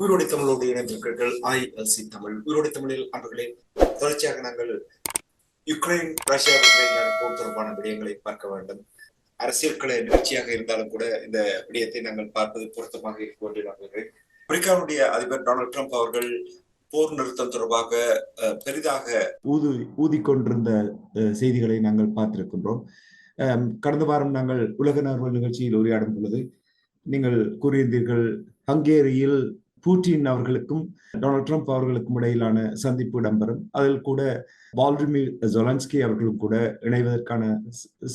உயிரோடை தமிழோடு இணைந்திருக்கிறீர்கள். ஐஎல்சி தமிழ். உயிரோடை தமிழில் அவர்களே தொடர்ச்சியாக நாங்கள் யுக்ரைன் ரஷ்யா போர் தொடர்பான விடயங்களை பார்க்க வேண்டும். அரசியல் கலை நிகழ்ச்சியாக இருந்தாலும் கூட இந்த விடயத்தை நாங்கள் பார்ப்பது பொருத்தமாக இருக்கும் என்று நம்புகிறேன். அமெரிக்காவுடைய அதிபர் டொனால்ட் ட்ரம்ப் அவர்கள் போர் நிறுத்தம் தொடர்பாக அஹ், பெரிதாக ஊது ஊதிக்கொண்டிருந்த அஹ், செய்திகளை நாங்கள் பார்த்திருக்கின்றோம். அஹ், கடந்த வாரம் நாங்கள் உலக நார்வல் நிகழ்ச்சியில் உரையாடும் பொழுது நீங்கள் கூறியிருந்தீர்கள் ஹங்கேரியில் பூட்டின் அவர்களுக்கும் டொனால்ட் ட்ரம்ப் அவர்களுக்கும் இடையிலான சந்திப்பு இடம்பெறும். அதில் கூட வால்ரிமி ஜொலன்ஸ்கி அவர்களும் கூட இணைவதற்கான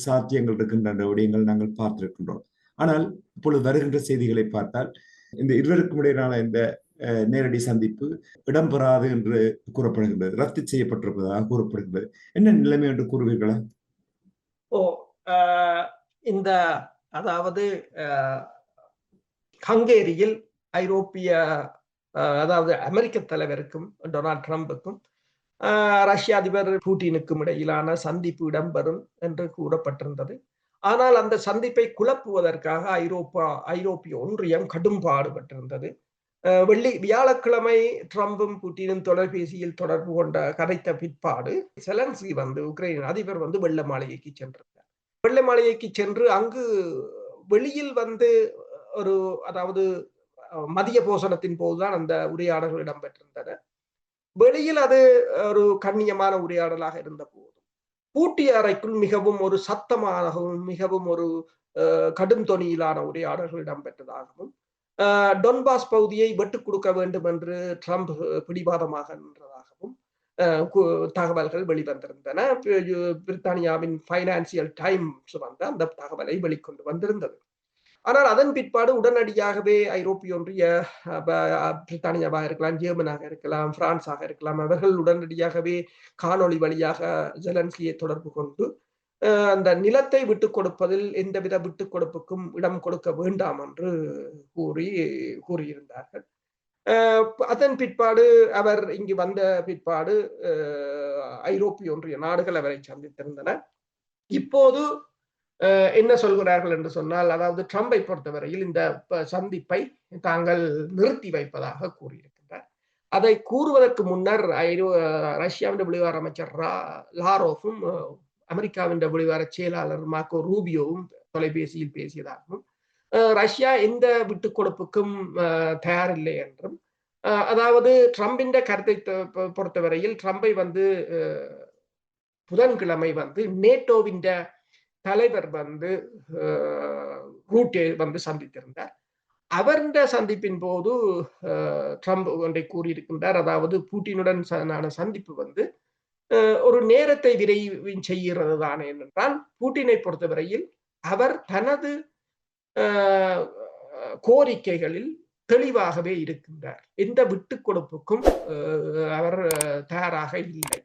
சாத்தியங்கள் இருக்கின்ற விடயங்கள் நாங்கள் பார்த்திருக்கின்றோம். ஆனால் இப்பொழுது வருகின்ற செய்திகளை பார்த்தால் இந்த இருவருக்கும் இடையிலான இந்த அஹ், நேரடி சந்திப்பு இடம்பெறாது என்று கூறப்படுகின்றது ரத்து செய்யப்பட்டிருப்பதாக கூறப்படுகிறது என்ன நிலைமை என்று கூறுவீர்களா? ஓ ஆஹ், இந்த அதாவது ஹங்கேரியில் ஐரோப்பிய அதாவது அமெரிக்க தலைவருக்கும் டொனால்ட் ட்ரம்புக்கும் ரஷ்ய அதிபர் பூட்டினுக்கும் இடையிலான சந்திப்பு இடம்பெறும் என்று கூறப்பட்டிருந்தது. ஆனால் அந்த சந்திப்பை குழப்புவதற்காக ஐரோப்பா ஐரோப்பிய ஒன்றியம் கடும் பாடுபட்டிருந்தது. வெள்ளி வியாழக்கிழமை ட்ரம்பும் புட்டினும் தொலைபேசியில் தொடர்பு கொண்ட கதைத்த பிற்பாடு செலன்சி வந்து உக்ரைன் அதிபர் வந்து வெள்ள மாளிகைக்கு சென்றிருந்தார். வெள்ள மாளிகைக்கு சென்று அங்கு வெளியில் வந்து ஒரு அதாவது மதிய போசனத்தின் போதுதான் அந்த உரையாடல்கள் இடம்பெற்றிருந்தன. வெளியில் அது ஒரு கண்ணியமான உரையாடலாக இருந்த போதும். பூட்டிய அறைக்குள் மிகவும் ஒரு சத்தமாகவும் மிகவும் ஒரு கடும் தொனியிலான உரையாடல்கள் இடம்பெற்றதாகவும் டொன்பாஸ் பகுதியை வெட்டுக் கொடுக்க வேண்டும் என்று ட்ரம்ப் பிடிவாதமாக நின்றதாகவும் கு- தகவல்கள் வெளிவந்திருந்தன. பிரித்தானியாவின் பைனான்சியல் டைம்ஸ் வந்து அந்த தகவலை வெளிக்கொண்டு வந்திருந்தது. ஆனால் அதன் பிற்பாடு உடனடியாகவே ஐரோப்பிய ஒன்றிய பிரித்தானியாவாக இருக்கலாம் ஜெர்மனாக இருக்கலாம் பிரான்ஸாக இருக்கலாம் அவர்கள் உடனடியாகவே காணொளி வழியாக ஜெலன்ஸ்கியை தொடர்பு கொண்டு அந்த நிலத்தை விட்டு கொடுப்பதில் எந்தவித விட்டு கொடுப்புக்கும் இடம் கொடுக்க வேண்டாம் என்று கூறி கூறியிருந்தார்கள். அதன் பிற்பாடு அவர் இங்கு வந்த பிற்பாடு ஐரோப்பிய ஒன்றிய நாடுகள் அவரை சந்தித்திருந்தன. இப்போது என்ன சொல்கிறார்கள் என்று சொன்னால் அதாவது ட்ரம்பை பொறுத்தவரையில் இந்த சந்திப்பை தாங்கள் நிறுத்தி வைப்பதாக கூறியிருக்கின்றார். அதை கூறுவதற்கு முன்னர் ரஷ்யாவின் வெளிவார அமைச்சர் லாரோஃபும் அமெரிக்காவின் வெளிவார செயலாளர் மார்க்கோ ரூபியோவும் தொலைபேசியில் பேசியதாகவும் ரஷ்யா எந்த விட்டுக் கொடுப்புக்கும் தயாரில்லை என்றும் அதாவது ட்ரம்பின் கருத்தை பொறுத்தவரையில் ட்ரம்பை வந்து புதன்கிழமை வந்து நேட்டோவின் தலைவர் வந்து ரூட்டே வந்து சந்தித்திருந்தார். அவருடைய சந்திப்பின் போது ட்ரம்ப் ஒன்றை கூறியிருக்கின்றார். அதாவது பூட்டினுடன் சந்திப்பு வந்து ஒரு நேரத்தை விரைவு செய்கிறது தானே ஏனென்றால் பூட்டினை பொறுத்தவரையில் அவர் தனது கோரிக்கைகளில் தெளிவாகவே இருக்கின்றார். எந்த விட்டு கொடுப்புக்கும் அஹ், அவர் தயாராக இல்லை.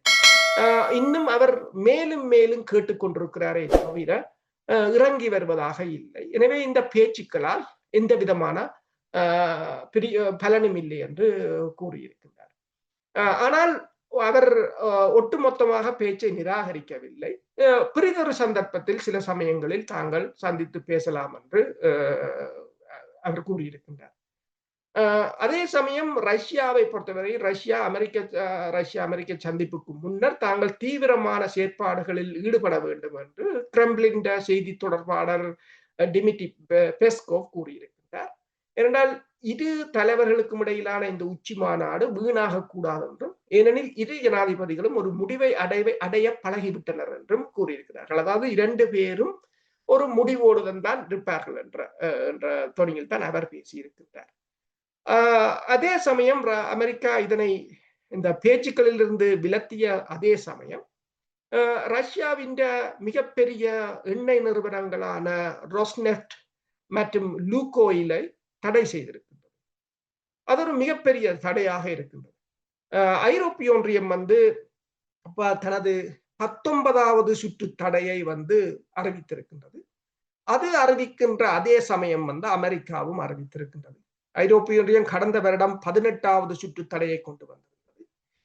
இன்னும் அவர் மேலும் மேலும் கேட்டுக்கொண்டிருக்கிறாரே தவிர இறங்கி வருவதாக இல்லை. எனவே இந்த பேச்சுக்களால் எந்த விதமான அஹ், பலனும் இல்லை என்று கூறியிருக்கின்றார். ஆனால் அவர் அஹ், ஒட்டுமொத்தமாக பேச்சை நிராகரிக்கவில்லை. அஹ், பிறிதொரு சந்தர்ப்பத்தில் சில சமயங்களில் தாங்கள் சந்தித்து பேசலாம் என்று அஹ், அவர் கூறியிருக்கின்றார். அதே சமயம் ரஷ்யாவை பொறுத்தவரை ரஷ்யா அமெரிக்க ரஷ்யா அமெரிக்க சந்திப்புக்கு முன்னர் தாங்கள் தீவிரமான செயற்பாடுகளில் ஈடுபட வேண்டும் என்று கிரெம்ளின் செய்தி தொடர்பாளர் டிமிட்டி பெ- பெஸ்கோவ் கூறியிருக்கின்றார். ஏனென்றால் இரு தலைவர்களுக்கும் இடையிலான இந்த உச்சி மாநாடு வீணாக கூடாது என்றும் ஏனெனில் இரு ஜனாதிபதிகளும் ஒரு முடிவை அடைவை அடைய பழகிவிட்டனர் என்றும் கூறியிருக்கிறார்கள். அதாவது இரண்டு பேரும் ஒரு முடிவோடுதான் தான் இருப்பார்கள் என்ற என்ற தொனியில் தான் அவர் பேசியிருக்கின்றார். அதே சமயம் அமெரிக்கா இதனை இந்த பேச்சுக்களில் இருந்து விலத்திய அதே சமயம் ரஷ்யாவின் மிகப்பெரிய எண்ணெய் நிறுவனங்களான ரொஸ்நெஃப்ட் மற்றும் லூகோயிலை தடை செய்திருக்கின்றது. அது ஒரு மிகப்பெரிய தடையாக இருக்கின்றது. ஐரோப்பிய ஒன்றியம் வந்து தனது பத்தொன்பதாவது சுற்று தடையை வந்து அறிவித்திருக்கின்றது. அது அறிவிக்கின்ற அதே சமயம் வந்து அமெரிக்காவும் அறிவித்திருக்கின்றது. ஐரோப்பிய ஒன்றியம் கடந்த வருடம் பதினெட்டாவது சுற்று தடையை கொண்டு வந்திருந்தது.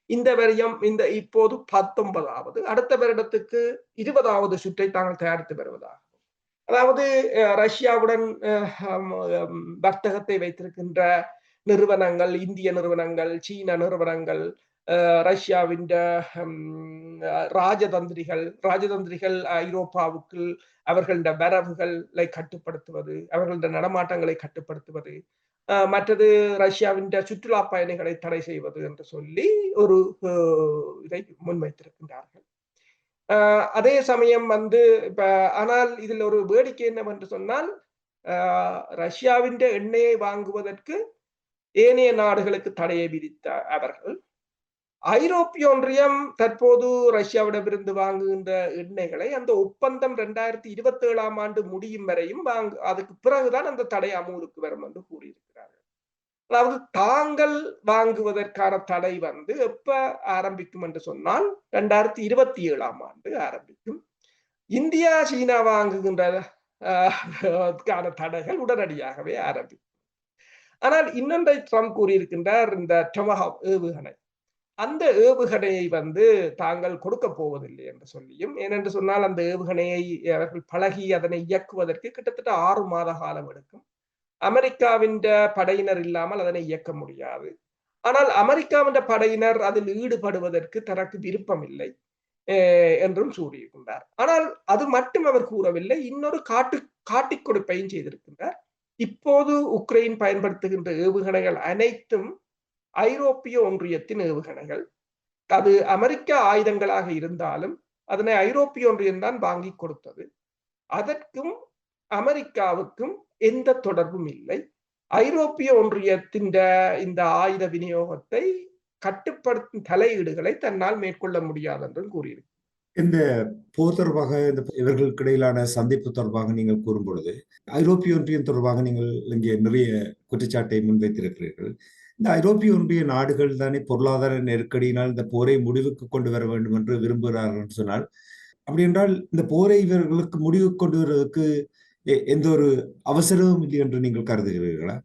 இந்த வருடம் இந்த இப்போது பத்தொன்பதாவது. அடுத்த வருடத்துக்கு இருபதாவது சுற்றை தாங்கள் தயாரித்து வருவதாக. அதாவது ரஷ்யாவுடன் வர்த்தகத்தை வைத்திருக்கின்ற நிறுவனங்கள் இந்திய நிறுவனங்கள் சீன நிறுவனங்கள் ரஷ்யாவின் ராஜதந்திரிகள் ராஜதந்திரிகள் ஐரோப்பாவுக்கு அவர்கள வரவுகளை கட்டுப்படுத்துவது அவர்கள நடமாட்டங்களை கட்டுப்படுத்துவது மற்றது ரஷ்யாவின் சுற்றுலா பயணிகளை தடை செய்வது என்று சொல்லி ஒரு இதை முன்வைத்திருக்கின்றார்கள். அதே சமயம் வந்து இப்ப ஆனால் இதில் ஒரு வேடிக்கை என்னவென்று சொன்னால் ரஷ்யாவின் எண்ணெயை வாங்குவதற்கு ஏனைய நாடுகளுக்கு தடையை விதித்த அவர்கள் ஐரோப்பிய ஒன்றியம் தற்போது ரஷ்யாவிடமிருந்து வாங்குகின்ற எண்ணெய்களை அந்த ஒப்பந்தம் இரண்டாயிரத்தி இருபத்தி ஏழாம் ஆண்டு முடியும் வரையும் வாங்கு அதுக்கு பிறகுதான் அந்த தடை அமலுக்கு வரும் என்று கூறியிருக்கிறார் அதாவது தாங்கள் வாங்குவதற்கான தடை வந்து எப்ப ஆரம்பிக்கும் என்று சொன்னால் இரண்டாயிரத்தி இருபத்தி ஏழாம் ஆண்டு ஆரம்பிக்கும். இந்தியா சீனா வாங்குகின்ற தடைகள் உடனடியாகவே ஆரம்பிக்கும். ஆனால் இன்னொன்றை ட்ரம்ப் கூறியிருக்கின்றார் இந்த டொமஹா ஏவுகணை. அந்த ஏவுகணையை வந்து தாங்கள் கொடுக்க போவதில்லை என்று சொல்லியும் ஏனென்று சொன்னால் அந்த ஏவுகணையை அவர்கள் பழகி அதனை இயக்குவதற்கு கிட்டத்தட்ட ஆறு மாத காலம் எடுக்கும். அமெரிக்காவின் படையினர் இல்லாமல் அதனை இயக்க முடியாது. ஆனால் அமெரிக்காவின் படையினர் அதில் ஈடுபடுவதற்கு தனக்கு விருப்பம் இல்லை என்றும் கூறியிருக்கின்றார் ஆனால் அது மட்டும் அவர் கூறவில்லை இன்னொரு காட்டு காட்டிக் கொடுப்பையும் செய்திருக்கின்றார். இப்போது உக்ரைன் பயன்படுத்துகின்ற ஏவுகணைகள் அனைத்தும் ஐரோப்பிய ஒன்றியத்தின் ஏவுகணைகள். அது அமெரிக்க ஆயுதங்களாக இருந்தாலும் அதனை ஐரோப்பிய ஒன்றியம் தான் வாங்கி கொடுத்தது. அதற்கும் அமெரிக்காவுக்கும் எந்த தொடர்பும் இல்லை. ஐரோப்பிய ஒன்றியத்தின் இந்த ஆயுத விநியோகத்தை கட்டுப்படுத்தும் தலையீடுகளை தன்னால் மேற்கொள்ள முடியாது என்றும் கூறியிருக்கு. இந்த போர் தொடர்பாக இந்த இவர்களுக்கு இடையிலான சந்திப்பு தொடர்பாக நீங்கள் கூறும் பொழுது ஐரோப்பிய ஒன்றியம் தொடர்பாக நீங்கள் இங்கே நிறைய குற்றச்சாட்டை முன்வைத்திருக்கிறீர்கள். இந்த ஐரோப்பிய ஒன்றிய நாடுகள் தானே பொருளாதார நெருக்கடியினால் இந்த போரை முடிவுக்கு கொண்டு வர வேண்டும் என்று விரும்புகிறார்கள் சொன்னால் அப்படி என்றால் இந்த போரை இவர்களுக்கு முடிவு கொண்டு வருவதற்கு எந்த ஒரு அவசரமும் இல்லை என்று நீங்கள் கருதுகிறீர்களா?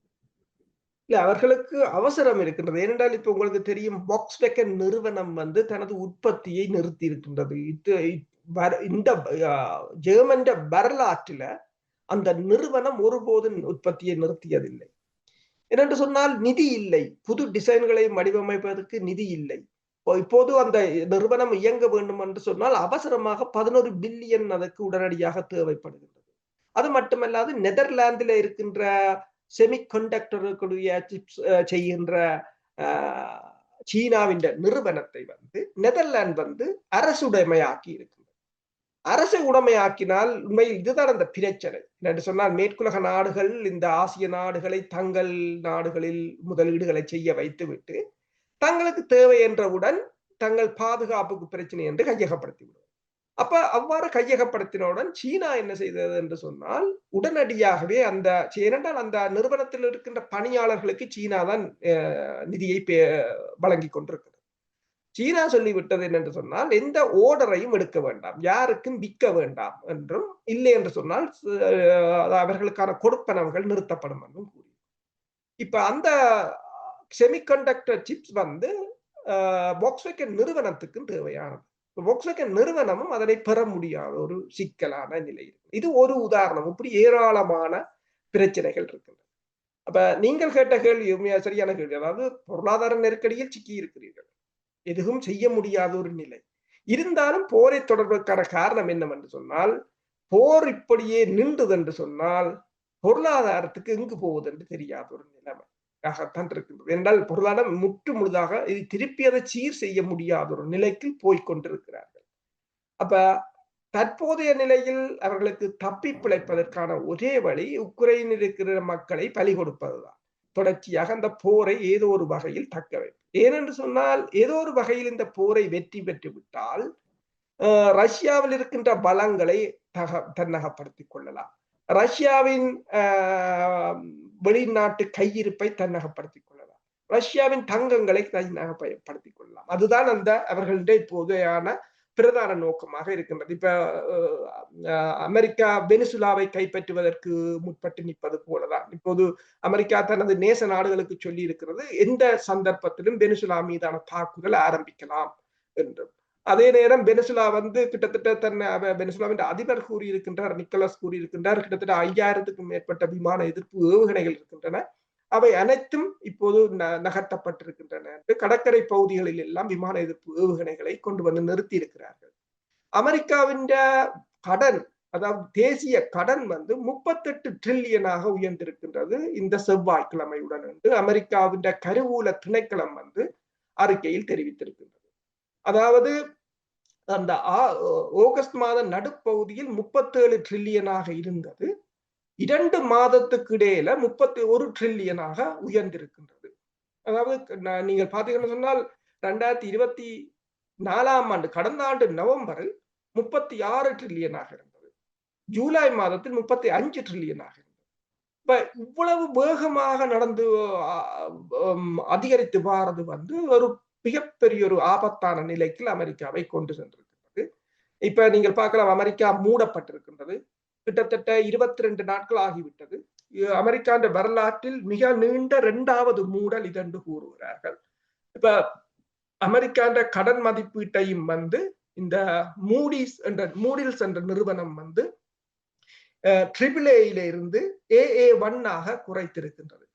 இல்ல அவர்களுக்கு அவசரம் இருக்கின்றது. ஏனென்றால் இப்ப உங்களுக்கு தெரியும் பாக்ஸ்பெக்கன் நிறுவனம் வந்து தனது உற்பத்தியை நிறுத்தி இருக்கின்றது. இது இந்த ஜெர்மன் வரலாற்றில அந்த நிறுவனம் ஒருபோதும் உற்பத்தியை நிறுத்தியதில்லை. என்னென்று சொன்னால் நிதி இல்லை. புது டிசைன்களை வடிவமைப்பதற்கு நிதி இல்லை. இப்போது அந்த நிறுவனம் இயங்க வேண்டும் என்று சொன்னால் அவசரமாக பதினோரு பில்லியன் அதற்கு உடனடியாக தேவைப்படுகின்றது. அது மட்டுமல்லாது நெதர்லாந்தில் இருக்கின்ற செமிகண்டக்டர்களுடைய சிப்ஸ் செய்கின்ற சீனாவின் நிறுவனத்தை வந்து நெதர்லாந்து வந்து அரசுடைமையாக்கி இருக்கின்றது. அரசு உடைமையாக்கினால் உண்மையில் இதுதான் அந்த பிரச்சனை. என்று சொன்னால் மேற்குலக நாடுகள் இந்த ஆசிய நாடுகளை தங்கள் நாடுகளில் முதலீடுகளை செய்ய வைத்துவிட்டு தங்களுக்கு தேவை என்றவுடன் தங்கள் பாதுகாப்புக்கு பிரச்சனை என்று கையகப்படுத்திவிடும். அப்ப அவ்வாறு கையகப்படுத்தினவுடன் சீனா என்ன செய்தது என்று சொன்னால் உடனடியாகவே அந்த ஏனென்றால் அந்த நிறுவனத்தில் இருக்கின்ற பணியாளர்களுக்கு சீனா தான் நிதியை வழங்கி கொண்டிருக்கிறது. சீனா சொல்லிவிட்டது என்னென்று சொன்னால் எந்த ஓர்டரையும் எடுக்க வேண்டாம் யாருக்கும் விற்க வேண்டாம் என்றும் இல்லை என்று சொன்னால் அவர்களுக்கான கொடுப்பனவுகள் நிறுத்தப்படும் என்றும் கூறி. இப்ப அந்த செமிகண்டக்டர் சிப்ஸ் வந்து பாக்ஸ்வேக்கன் நிறுவனத்துக்கும் தேவையானது. பாக்ஸ்வேக்கன் நிறுவனமும் அதனை பெற முடியாத ஒரு சிக்கலான நிலை இது ஒரு உதாரணம். இப்படி ஏராளமான பிரச்சனைகள் இருக்கின்றன. அப்ப நீங்கள் கேட்ட கேள்வி சரியான கேள்வி. அதாவது பொருளாதார நெருக்கடியில் சிக்கி இருக்கிறீர்கள். எதுவும் செய்ய முடியாத ஒரு நிலை. இருந்தாலும் போரை தொடர்புக்கான காரணம் என்னவென்று சொன்னால் போர் இப்படியே நின்றது என்று சொன்னால் பொருளாதாரத்துக்கு எங்கு போவது என்று தெரியாத ஒரு நிலைமை. ஆகத்தான் இருக்கின்றது என்றால் பொருளாதாரம் முற்று முழுதாக இது திருப்பி அதை சீர் செய்ய முடியாத ஒரு நிலைக்கு போய்கொண்டிருக்கிறார்கள் அப்ப தற்போதைய நிலையில் அவர்களுக்கு தப்பி பிழைப்பதற்கான ஒரே வழி உக்ரைனில் இருக்கிற மக்களை பலி கொடுப்பதுதான். தொடர்ச்சியாக அந்த போரை ஏதோ ஒரு வகையில் தக்க வைப்பு ஏனென்று சொன்னால் ஏதோ ஒரு வகையில் இந்த போரை வெற்றி பெற்று விட்டால் ரஷ்யாவில் இருக்கின்ற பலங்களை தக தன்னகப்படுத்திக் கொள்ளலாம். ரஷ்யாவின் வெளிநாட்டு கையிருப்பை தன்னகப்படுத்திக் கொள்ளலாம். ரஷ்யாவின் தங்கங்களை தன்னகப்படுத்திக் கொள்ளலாம். அதுதான் அந்த அவர்களுடைய இப்போதையான பிரதான நோக்கமாக இருக்கின்றது. இப்ப அமெரிக்கா வெனிசுலாவை கைப்பற்றுவதற்கு முற்பட்டு நிற்பது போலதான். இப்போது அமெரிக்கா தனது நேச நாடுகளுக்கு சொல்லி இருக்கிறது எந்த சந்தர்ப்பத்திலும் வெனிசுலா மீதான தாக்குதல் ஆரம்பிக்கலாம் என்று அதே நேரம் பெனிசுலா வந்து கிட்டத்தட்ட தன்னை பெனிசுலாவின் அதிபர் கூறியிருக்கின்றார் நிக்கலஸ் கூறியிருக்கின்றார். கிட்டத்தட்ட ஐயாயிரத்துக்கும் மேற்பட்ட விமான எதிர்ப்பு ஏவுகணைகள் இருக்கின்றன. அவை அனைத்தும் இப்போது நகர்த்தப்பட்டிருக்கின்றன என்று கடற்கரை பகுதிகளில் எல்லாம் விமான எதிர்ப்பு ஏவுகணைகளை கொண்டு வந்து நிறுத்தி இருக்கிறார்கள் அமெரிக்காவின் கடன் அதாவது தேசிய கடன் வந்து முப்பத்தெட்டு ட்ரில்லியனாக உயர்ந்திருக்கின்றது இந்த செவ்வாய்க்கிழமையுடன் என்று அமெரிக்காவின் கருவூல திணைக்களம் வந்து அறிக்கையில் தெரிவித்திருக்கின்றது. அதாவது அந்த ஆகஸ்ட் மாத நடுப்பகுதியில் முப்பத்தேழு ட்ரில்லியனாக இருந்தது. இரண்டு மாதத்துக்கு இடையில முப்பத்தி ஒரு ட்ரில்லியனாக உயர்ந்திருக்கின்றது. அதாவது நீங்கள் பார்த்தீங்கன்னு சொன்னால் ரெண்டாயிரத்தி இருபத்தி நாலாம் ஆண்டு கடந்த ஆண்டு நவம்பரில் முப்பத்தி ஆறு ட்ரில்லியனாக இருந்தது. ஜூலை மாதத்தில் முப்பத்தி அஞ்சு ட்ரில்லியனாக இருந்தது. இப்ப இவ்வளவு வேகமாக நடந்து அதிகரித்து வாரது வந்து ஒரு மிகப்பெரிய ஒரு ஆபத்தான நிலைக்கு அமெரிக்காவை கொண்டு சென்றிருக்கின்றது. இப்ப நீங்கள் பார்க்கலாம் அமெரிக்கா மூடப்பட்டிருக்கின்றது. கிட்டத்தட்ட இருபத்தி ரெண்டு நாட்கள் ஆகிவிட்டது. அமெரிக்காண்ட வரலாற்றில் மிக நீண்ட இரண்டாவது மூடல் இதென்று கூறுகிறார்கள். இப்ப அமெரிக்காண்ட கடன் மதிப்பீட்டையும் வந்து இந்த மூடிஸ் என்ற மூடில்ஸ் என்ற நிறுவனம் வந்து ட்ரிபிள் ஏயிலிருந்து ஏஏ ஒன் ஆக குறைத்திருக்கின்றது.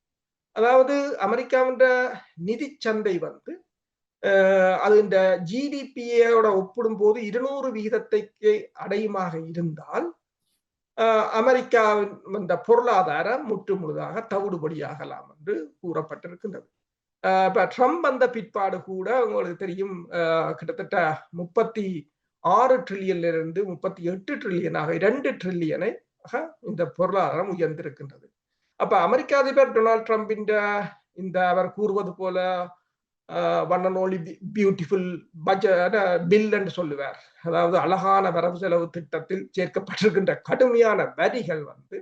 அதாவது அமெரிக்காவின் நிதி சந்தை வந்து அது இந்த ஜிடிபியோட ஒப்பிடும் போது இருநூறு விகிதத்தை அடையுமாக இருந்தால் அமெரிக்காவின் இந்த பொருளாதாரம் முற்று முழுதாக தவிடுபடியாகலாம் என்று கூறப்பட்டிருக்கின்றது. இப்ப ட்ரம்ப் வந்த பிற்பாடு கூட உங்களுக்கு தெரியும் கிட்டத்தட்ட முப்பத்தி ஆறு ட்ரில்லியன்ல இருந்து முப்பத்தி எட்டு ட்ரில்லியனாக இரண்டு ட்ரில்லியனை இந்த பொருளாதாரம் உயர்ந்திருக்கின்றது. அப்ப அமெரிக்க அதிபர் டொனால்ட் ட்ரம்பின் இந்த அவர் கூறுவது போல one and only beautiful budget bill என்று சொல்லுவார். அதாவது அழகான வரவு செலவு திட்டத்தில் சேர்க்கப்பட்டிருக்கின்ற கடுமையான வரிகள் வந்து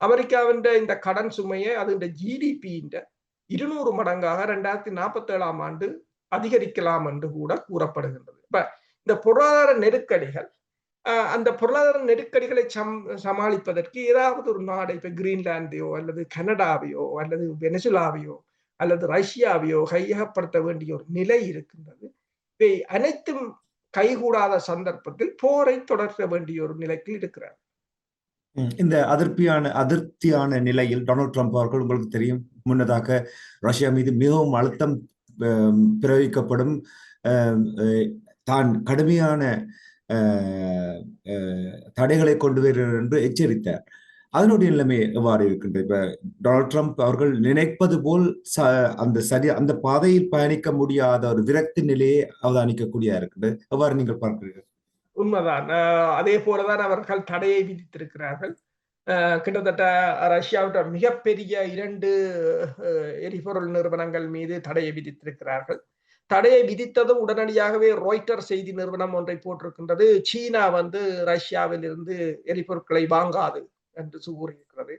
அமெரிக்காவின் இந்த கடன் சுமையை அது இந்த ஜிடிபியின் இருநூறு மடங்காக ரெண்டாயிரத்தி நாற்பத்தி ஏழாம் ஆண்டு அதிகரிக்கலாம் என்று கூட கூறப்படுகின்றது. இப்ப இந்த பொருளாதார நெருக்கடிகள் அந்த பொருளாதார நெருக்கடிகளை சம் சமாளிப்பதற்கு ஏதாவது ஒரு நாடு இப்ப கிரீன்லாந்தையோ அல்லது கனடாவையோ அல்லது வெனசுலாவையோ அல்லது ரஷ்யாவையோ கையகப்படுத்த வேண்டிய ஒரு நிலை இருக்கின்றது. இவை அனைத்தும் கைகூடாத சந்தர்ப்பத்தில் போரை தொடர வேண்டிய ஒரு நிலைக்கு இருக்கிறார். இந்த அதிருப்தியான அதிருப்தியான நிலையில் டொனால்ட் ட்ரம்ப் அவர்கள் உங்களுக்கு தெரியும். முன்னதாக ரஷ்யா மீது மிகவும் அழுத்தம் பிரயோகிக்கப்படும் தான் கடுமையான தடைகளை கொண்டு வருகிறார் என்று எச்சரித்தார். அதனுடைய நிலைமை எவ்வாறு இருக்கின்றது? இப்ப டொனால்ட் ட்ரம்ப் அவர்கள் நினைப்பது போல் அந்த சரி அந்த பாதையில் பயணிக்க முடியாத ஒரு விரக்தி நிலையை அவதானிக்கக்கூடிய இருக்குது எவ்வாறு நீங்கள் பார்க்கிறீர்கள்? உண்மைதான். அதே போலதான் அவர்கள் தடையை விதித்திருக்கிறார்கள். கிட்டத்தட்ட ரஷ்யாவிட்ட மிகப்பெரிய இரண்டு எரிபொருள் நிறுவனங்கள் மீது தடையை விதித்திருக்கிறார்கள். தடையை விதித்ததும் உடனடியாகவே ரோய்டர் செய்தி நிறுவனம் ஒன்றை போட்டிருக்கின்றது. சீனா வந்து ரஷ்யாவில் இருந்து எரிபொருட்களை வாங்காது. என்று கூறியிருக்கிறது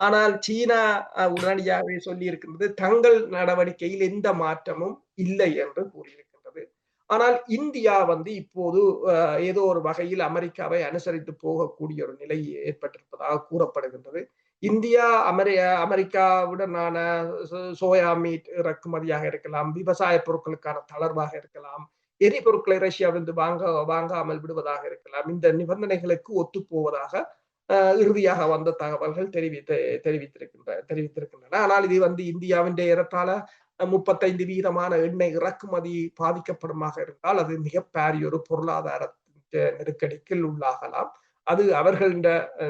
ஆனால் சீனா உடனடியாகவே சொல்லி இருக்கின்றது தங்கள் நடவடிக்கையில் எந்த மாற்றமும் இல்லை என்று கூறியிருக்கின்றது. ஆனால் இந்தியா வந்து இப்போது ஏதோ ஒரு வகையில் அமெரிக்காவை அனுசரித்து போகக்கூடிய ஒரு நிலை ஏற்பட்டிருப்பதாக கூறப்படுகின்றது. இந்தியா அமெரி அமெரிக்காவுடனான சோயா மீட் இறக்குமதியாக இருக்கலாம் விவசாய பொருட்களுக்கான தளர்வாக இருக்கலாம் எரிபொருட்களை ரஷ்யாவிலிருந்து வாங்க வாங்காமல் விடுவதாக இருக்கலாம் இந்த நிபந்தனைகளுக்கு ஒத்துப்போவதாக இறுதியாக வந்த தகவல்கள் தெரிவித்து தெரிவித்திருக்கின்ற தெரிவித்திருக்கின்றன. ஆனால் இது வந்து இந்தியாவின் ஏறத்தாழ முப்பத்தைந்து வீதமான எண்ணெய் இறக்குமதி பாதிக்கப்படுமாக இருந்தால் அது மிக பாரிய ஒரு பொருளாதார நெருக்கடிக்கு உள்ளாகலாம். அது அவர்களின்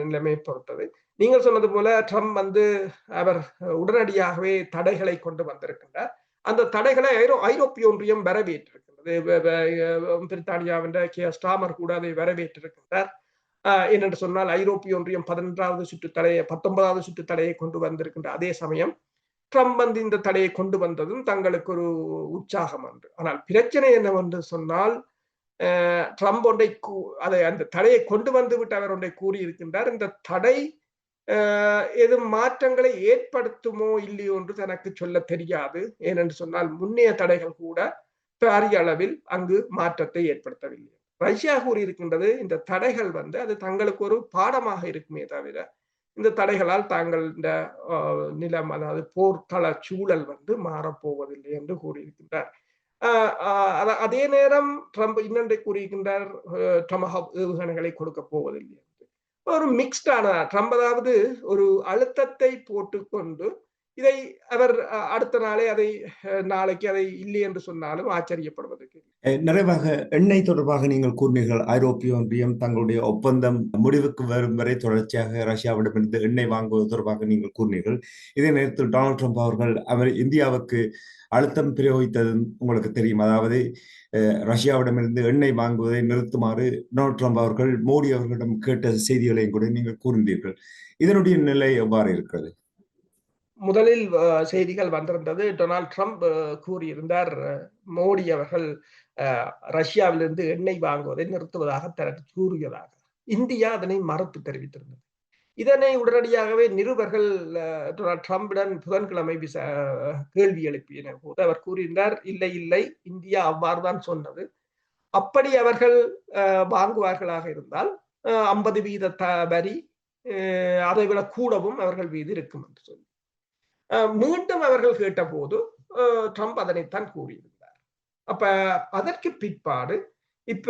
நிலைமை பொறுத்தது. நீங்கள் சொன்னது போல ட்ரம்ப் வந்து அவர் உடனடியாகவே தடைகளை கொண்டு வந்திருக்கின்றார். அந்த தடைகளை ஐரோ ஐரோப்பிய ஒன்றியம் வரவேற்றிருக்கின்றது. பிரித்தானியாவின் கே ஸ்டாமர் கூட அதை வரவேற்றிருக்கின்றார். என்னென்று சொன்னால் ஐரோப்பிய ஒன்றியம் பதினொன்றாவது சுற்று தடையை பத்தொன்பதாவது சுற்று தடையை கொண்டு வந்திருக்கின்ற அதே சமயம் ட்ரம்ப் வந்து இந்த தடையை கொண்டு வந்ததும் தங்களுக்கு ஒரு உற்சாகம் என்று ஆனால் பிரச்சனை என்னவென்று சொன்னால் ட்ரம்ப் ஒன்றை அதை அந்த தடையை கொண்டு வந்து விட்டு அவர் ஒன்றை கூறியிருக்கின்றார். இந்த தடை எதுவும் மாற்றங்களை ஏற்படுத்துமோ இல்லையோ என்று தனக்கு சொல்ல தெரியாது. ஏனென்று சொன்னால் முன்னைய தடைகள் கூட பாரிய அளவில் அங்கு மாற்றத்தை ஏற்படுத்தவில்லை. ரஷ்யா கூறியிருக்கின்றது இந்த தடைகள் வந்து அது தங்களுக்கு ஒரு பாடமாக இருக்குமே தவிர இந்த தடைகளால் தாங்கள் இந்த நிலம் அதாவது போர்க்கள சூழல் வந்து மாறப்போவதில்லை என்று கூறியிருக்கின்றார். அதே நேரம் ட்ரம்ப் இன்னொன்றை கூறியிருக்கின்றார் டமஹாப் ஏவுகணைகளை கொடுக்க போவதில்லை என்று. ஒரு மிக்ஸ்டான ட்ரம்ப் அதாவது ஒரு அழுத்தத்தை போட்டுக்கொண்டு இதை அவர் அடுத்த நாளே அதை நாளைக்கு அதை இல்லை என்று சொன்னாலும் ஆச்சரியப்படுவதற்கு நிறைவாக எண்ணெய் தொடர்பாக நீங்கள் கூறினீர்கள். ஐரோப்பிய ஒன்றியம் தங்களுடைய ஒப்பந்தம் முடிவுக்கு வரும் வரை தொடர்ச்சியாக ரஷ்யாவிடமிருந்து எண்ணெய் வாங்குவது தொடர்பாக நீங்கள் கூறினீர்கள். இதே நேரத்தில் டொனால்ட் ட்ரம்ப் அவர்கள் அவர் இந்தியாவுக்கு அழுத்தம் பிரயோகித்தது உங்களுக்கு தெரியும். அதாவது அஹ், ரஷ்யாவிடமிருந்து எண்ணெய் வாங்குவதை நிறுத்துமாறு டொனால்ட் ட்ரம்ப் அவர்கள் மோடி அவர்களிடம் கேட்ட செய்திகளையும் கூட நீங்கள் கூறினீர்கள். இதனுடைய நிலை எவ்வாறு இருக்கிறது? முதலில் செய்திகள் வந்திருந்தது. டொனால்ட் ட்ரம்ப் கூறியிருந்தார் மோடி அவர்கள் ரஷ்யாவிலிருந்து எண்ணெய் வாங்குவதை நிறுத்துவதாக தனக்கு கூறியதாக. இந்தியா அதனை மறுத்து தெரிவித்திருந்தது. இதனை உடனடியாகவே நிருபர்கள் டொனால்ட் ட்ரம்பிடம் புதன்கிழமை கேள்வி எழுப்பியனர் போது அவர் கூறியிருந்தார் இல்லை இல்லை இந்தியா அவ்வாறு தான் சொன்னது. அப்படி அவர்கள் அஹ், வாங்குவார்களாக இருந்தால் ஐம்பது வீத த வரி அதை அதைவிட கூடவும் அவர்கள் மீது இருக்கும் என்று சொல்லி. மீண்டும் அவர்கள் கேட்டபோது ட்ரம்ப் அதனைத்தான் கூறியிருந்தார். அப்ப அதற்கு பிற்பாடு இப்ப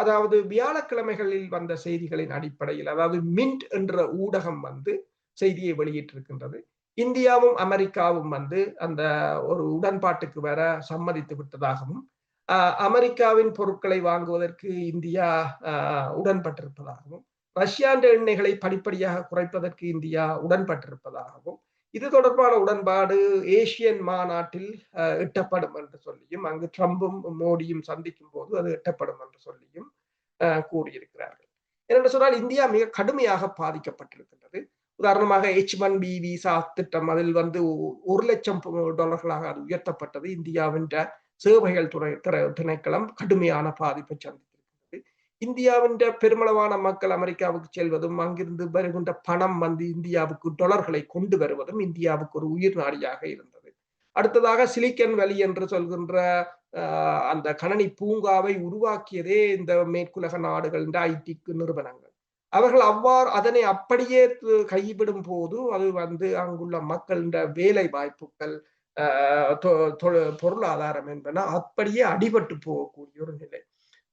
அதாவது வியாழக்கிழமைகளில் வந்த செய்திகளின் அடிப்படையில் அதாவது மின்ட் என்ற ஊடகம் வந்து செய்தியை வெளியிட்டிருக்கின்றது. இந்தியாவும் அமெரிக்காவும் வந்து அந்த ஒரு உடன்பாட்டுக்கு வர சம்மதித்து விட்டதாகவும் அமெரிக்காவின் பொருட்களை வாங்குவதற்கு இந்தியா உடன்பட்டிருப்பதாகவும் ரஷ்யாண்ட எண்ணெய்களை படிப்படியாக குறைப்பதற்கு இந்தியா உடன்பட்டிருப்பதாகவும் இது தொடர்பான உடன்பாடு ஏசியன் மாநாட்டில் எட்டப்படும் என்று சொல்லியும் அங்கு ட்ரம்பும் மோடியும் சந்திக்கும் போது அது எட்டப்படும் என்று சொல்லியும் கூறியிருக்கிறார்கள். ஏனென்று சொன்னால் இந்தியா மிக கடுமையாக பாதிக்கப்பட்டிருக்கின்றது. உதாரணமாக எச் ஒன் பி விசா திட்டம் அதில் வந்து ஒரு லட்சம் டாலர்களாக அது உயர்த்தப்பட்டது. இந்தியாவின் சேவைகள் துறை திற- திணைக்களம் கடுமையான பாதிப்பை சந்தி இந்தியாவின் பெருமளவான மக்கள் அமெரிக்காவுக்கு செல்வதும் அங்கிருந்து வருகின்ற பணம் வந்து இந்தியாவுக்கு டொலர்களை கொண்டு வருவதும் இந்தியாவுக்கு ஒரு உயிர் நாடியாக இருந்தது. அடுத்ததாக சிலிக்கன் வலி என்று சொல்கின்ற அந்த கணனி பூங்காவை உருவாக்கியதே இந்த மேற்குலக நாடுகள் இந்த ஐடிக்கு நிறுவனங்கள். அவர்கள் அவ்வாறு அதனை அப்படியே கைவிடும் போது அது வந்து அங்குள்ள மக்களின் வேலை வாய்ப்புகள் பொருளாதாரம் என்பன அப்படியே அடிபட்டு போகக்கூடிய ஒரு நிலை.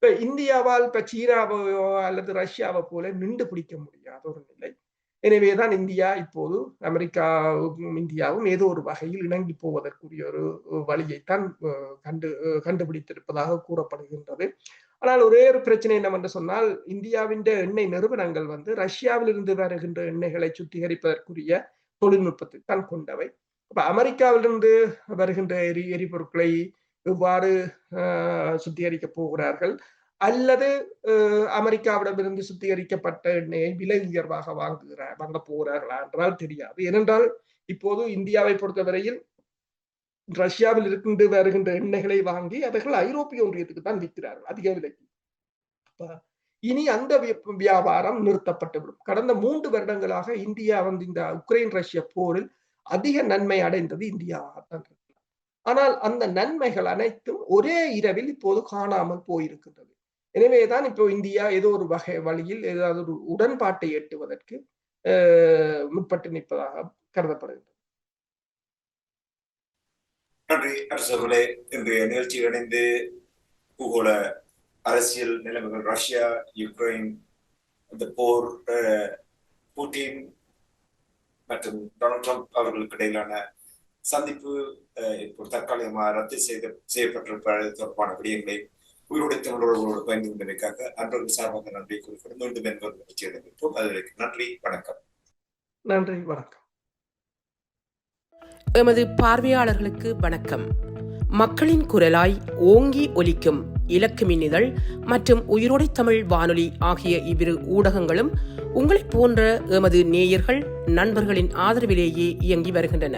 இப்ப இந்தியாவால் இப்ப சீனாவையோ அல்லது ரஷ்யாவை போல நின்று பிடிக்க முடியாத ஒரு நிலை. எனவேதான் இந்தியா இப்போது அமெரிக்காவும் இந்தியாவும் ஏதோ ஒரு வகையில் இணங்கி போவதற்குரிய ஒரு வழியைத்தான் கண்டு கண்டுபிடித்திருப்பதாக கூறப்படுகின்றது. ஆனால் ஒரே ஒரு பிரச்சனை என்னவென்று சொன்னால் இந்தியாவின் எண்ணெய் நிறுவனங்கள் வந்து ரஷ்யாவிலிருந்து வருகின்ற எண்ணெய்களை சுத்திகரிப்பதற்குரிய தொழில்நுட்பத்தை தான் கொண்டவை. இப்ப அமெரிக்காவிலிருந்து வருகின்ற எரி எரிபொருட்களை இவ்வாறு சுத்திகரிக்க சுத்திகரிக்கப் போகிறார்கள். அல்லது அமெரிக்காவிடமிருந்து சுத்திகரிக்கப்பட்ட எண்ணெயை விலை உயர்வாக வாங்குகிறார் வாங்க போகிறார்களா என்றால் தெரியாது. ஏனென்றால் இப்போது இந்தியாவை பொறுத்தவரையில் ரஷ்யாவில் இருக்கின்ற வருகின்ற எண்ணெய்களை வாங்கி அவர்கள் ஐரோப்பிய ஒன்றியத்துக்கு தான் விற்கிறார்கள் அதிக விலைக்கு. இனி அந்த வியாபாரம் நிறுத்தப்பட்டுவிடும் கடந்த மூன்று வருடங்களாக இந்தியா வந்து இந்த உக்ரைன் ரஷ்ய போரில் அதிக நன்மை அடைந்தது இந்தியாவாகத்தான் இருக்கிறது ஆனால் அந்த நன்மைகள் அனைத்தும் ஒரே இரவில் இப்போது காணாமல் போயிருக்கின்றது. எனவேதான் இப்போ இந்தியா ஏதோ ஒரு வகை வழியில் ஏதாவது ஒரு உடன்பாட்டை எட்டுவதற்கு முற்பட்டு நிற்பதாக கருதப்படுகின்றது. நன்றி அரசர்களே இன்றைய நிகழ்ச்சியில் இணைந்து பூகோள அரசியல் நிலைமைகள் ரஷ்யா யுக்ரைன் இந்த போர் அஹ், புட்டின் மற்றும் டொனால்ட் ட்ரம்ப் அவர்களுக்கு இடையிலான சந்திப்பு இப்போ தற்காலிகமாக ரத்து செய்த செய்யப்பட்டிருப்பது தொடர்பான விடயங்களை உயிரோடு தமிழர்களோடு பயந்து கொண்டதற்காக அன்றொரு சார்பாக நன்றி குறிப்பிடும் மீண்டும் என்பது நிகழ்ச்சி இடம்பெற்றோம் அதற்கு நன்றி வணக்கம். நன்றி வணக்கம். எமது பார்வையாளர்களுக்கு வணக்கம். மக்களின் குரலாய் ஓங்கி ஒலிக்கும் இலக்கு மின்னிதழ் மற்றும் உயிரோடை தமிழ் வானொலி ஆகிய இவ்விரு ஊடகங்களும் உங்களைப் போன்ற எமது நேயர்கள் நண்பர்களின் ஆதரவிலேயே இயங்கி வருகின்றன.